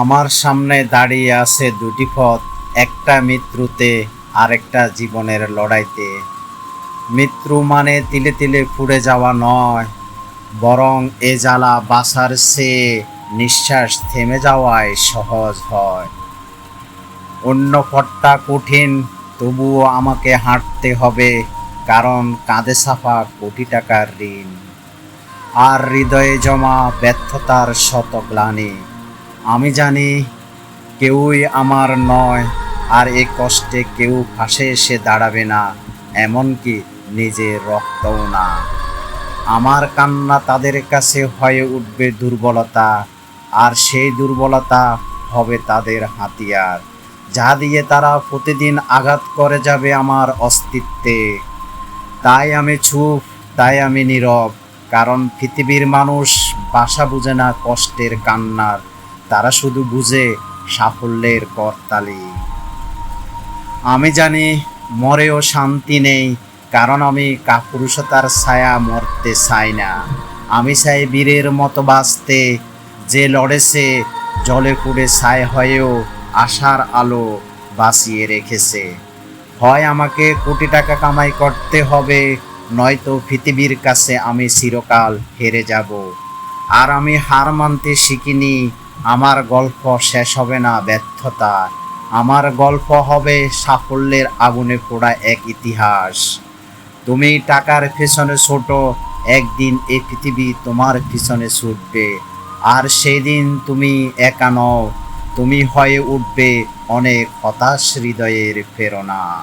আমার সামনে দাঁড়িয়ে আছে দুটি পথ, একটা মৃত্যুতে, আরেকটা জীবনের লড়াইতে। মৃত্যু মানে তিলে তিলে পুড়ে যাওয়া নয়, বরং এ জ্বালা বাসার সে নিঃশ্বাস থেমে যাওয়ায় সহজ হয়। অন্য পথটা কঠিন, তবুও আমাকে হাঁটতে হবে, কারণ কাঁধে সাফা কোটি টাকার ঋণ। আর হৃদয়ে জমা ব্যর্থতার শত গ্লানি আমি জানি কেউই আমার নয়, আর এই কষ্টে কেউ পাশে এসে দাঁড়াবে না, এমনকি নিজের রক্তও না। আমার কান্না তাদের কাছে হয়ে উঠবে দুর্বলতা, আর সেই দুর্বলতা হবে তাদের হাতিয়ার। যা দিয়ে তারা প্রতিদিন আঘাত করে যাবে আমার অস্তিত্বে। তাই আমি চুপ, তাই আমি নীরব, কারণ পৃথিবীর মানুষ বাসা বুঝে না কষ্টের কান্নার। তারা শুধু বুঝে সাফল্যের করতালি। আমি জানি মরেও শান্তি নেই, কারণ আমি কাপুরুষতার ছায়া মরতে চাই না। আমি চাই বীরের মতো বাঁচতে, যে লড়েছে, জলে পুড়ে ছায় হয়েও আশার আলো বাঁচিয়ে রেখেছে। হয় আমাকে কোটি টাকা কামাই করতে হবে, নয়তো পৃথিবীর কাছে আমি চিরকাল হেরে যাব। আর আমি হার মানতে শিখিনি আমার গল্প শেষ হবে না ব্যর্থতা। আমার গল্প হবে সাফল্যের আগুনে পোড়া এক ইতিহাস। তুমি টাকার পেছনে ছোট, একদিন এই পৃথিবী তোমার পিছনে ছুটবে। আর সেই দিন তুমি একা নও, তুমি হয়ে উঠবে অনেক হতাশ হৃদয়ের প্রেরণা।